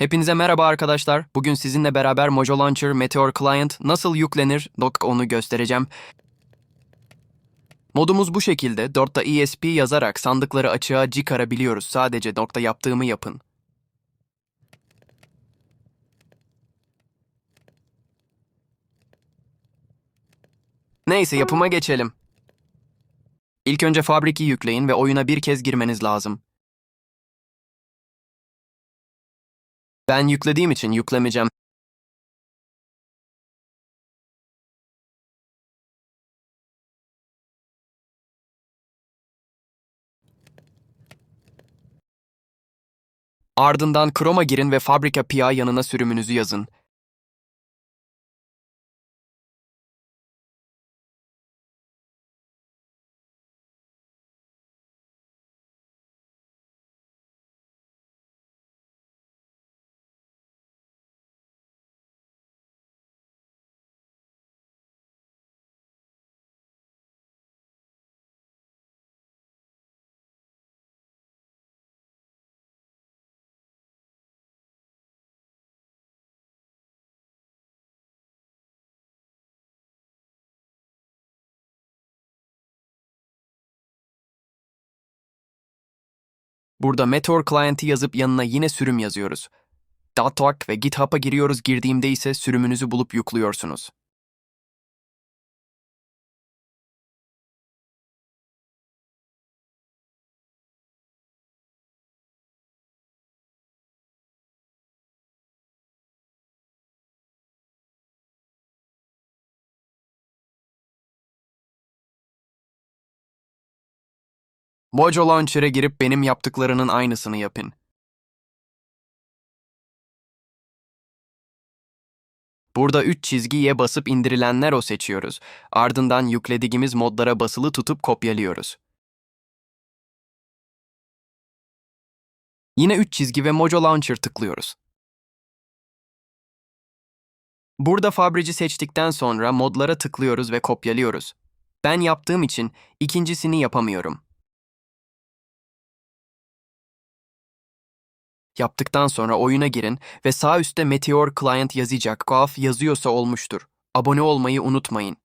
Hepinize merhaba arkadaşlar. Bugün sizinle beraber Mojo Launcher Meteor Client nasıl yüklenir dok- onu göstereceğim. Modumuz bu şekilde. .esp yazarak sandıkları açığa çıkarabiliyoruz. Sadece nokta yaptığımı yapın. Neyse yapıma geçelim. İlk önce Fabric'i yükleyin ve oyuna bir kez girmeniz lazım. Ben yüklediğim için yüklemeyeceğim. Ardından Chrome'a girin ve Fabrika PI yanına sürümünüzü yazın. Burada Meteor Client'i yazıp yanına yine sürüm yazıyoruz. Datoak ve GitHub'a giriyoruz girdiğimde ise sürümünüzü bulup yüklüyorsunuz. Mojo Launcher'e girip benim yaptıklarının aynısını yapın. Burada 3 çizgiye basıp indirilenler o seçiyoruz. Ardından yüklediğimiz modlara basılı tutup kopyalıyoruz. Yine 3 çizgi ve Mojo Launcher tıklıyoruz. Burada Fabric'i seçtikten sonra modlara tıklıyoruz ve kopyalıyoruz. Ben yaptığım için ikincisini yapamıyorum. Yaptıktan sonra oyuna girin ve sağ üstte Meteor Client yazacak. Golf yazıyorsa olmuştur. Abone olmayı unutmayın.